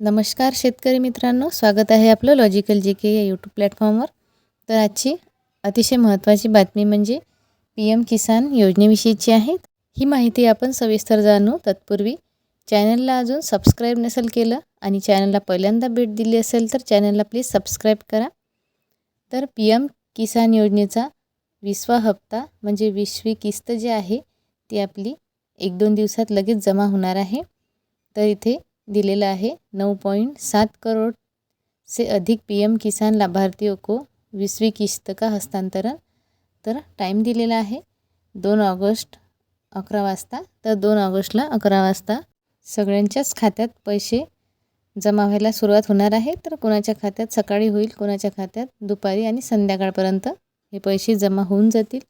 नमस्कार शेतकरी मित्रांनो स्वागत आहे आपलं लॉजिकल जे के या यूट्यूब प्लॅटफॉर्मवर तर आजची अतिशय महत्त्वाची बातमी म्हणजे पी एम किसान योजनेविषयीची आहे. ही माहिती आपण सविस्तर जाणू तत्पूर्वी चॅनलला अजून सबस्क्राईब नसेल केलं आणि चॅनलला पहिल्यांदा भेट दिली असेल तर चॅनलला प्लीज सबस्क्राईब करा. तर पी एम किसान योजनेचा विसवा हप्ता म्हणजे विसवी किस्त जी आहे ती आपली एक दोन दिवसात लगेच जमा होणार आहे. तर इथे दिलेलं आहे. नऊ पॉईंट सात करोड से अधिक पी एम किसान लाभार्थियों को वीसवी किस्त का हस्तांतरण तर टाईम दिलेला आहे. दोन ऑगस्ट अकरा वाजता. तर दोन ऑगस्टला अकरा वाजता सगळ्यांच्याच खात्यात पैसे जमा व्हायला सुरुवात होणार आहे. तर कोणाच्या खात्यात सकाळी होईल कोणाच्या खात्यात दुपारी आणि संध्याकाळपर्यंत हे पैसे जमा होऊन जातील.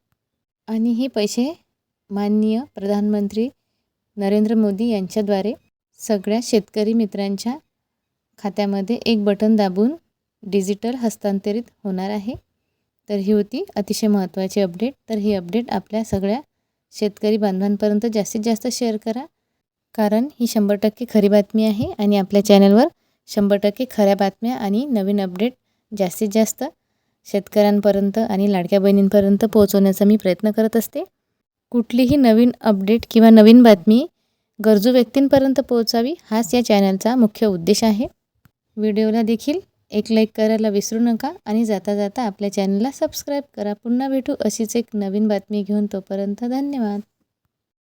आणि हे पैसे माननीय प्रधानमंत्री नरेंद्र मोदी यांच्याद्वारे सगळ्या शेतकरी मित्रांच्या खात्यामध्ये एक बटन दाबून डिजिटल हस्तांतरित होणार आहे. तर ही होती अतिशय महत्त्वाची अपडेट. तर ही अपडेट आपल्या सगळ्या शेतकरी बांधवांपर्यंत जास्तीत जास्त शेअर करा. कारण ही शंभर टक्के खरी बातमी आहे आणि आपल्या चॅनलवर शंभर टक्के खऱ्या बातम्या आणि नवीन अपडेट जास्तीत जास्त शेतकऱ्यांपर्यंत आणि लाडक्या बहिणींपर्यंत पोहोचवण्याचा मी प्रयत्न करत असते. कुठलीही नवीन अपडेट किंवा नवीन बातमी गरजू व्यक्तींपर्यंत पोहोचावी हाच या चॅनलचा मुख्य उद्देश आहे. व्हिडिओला देखील एक लाईक करायला विसरू नका आणि जाता जाता आपल्या चॅनलला सबस्क्राईब करा. पुन्हा भेटू अशीच एक नवीन बातमी घेऊन तोपर्यंत धन्यवाद.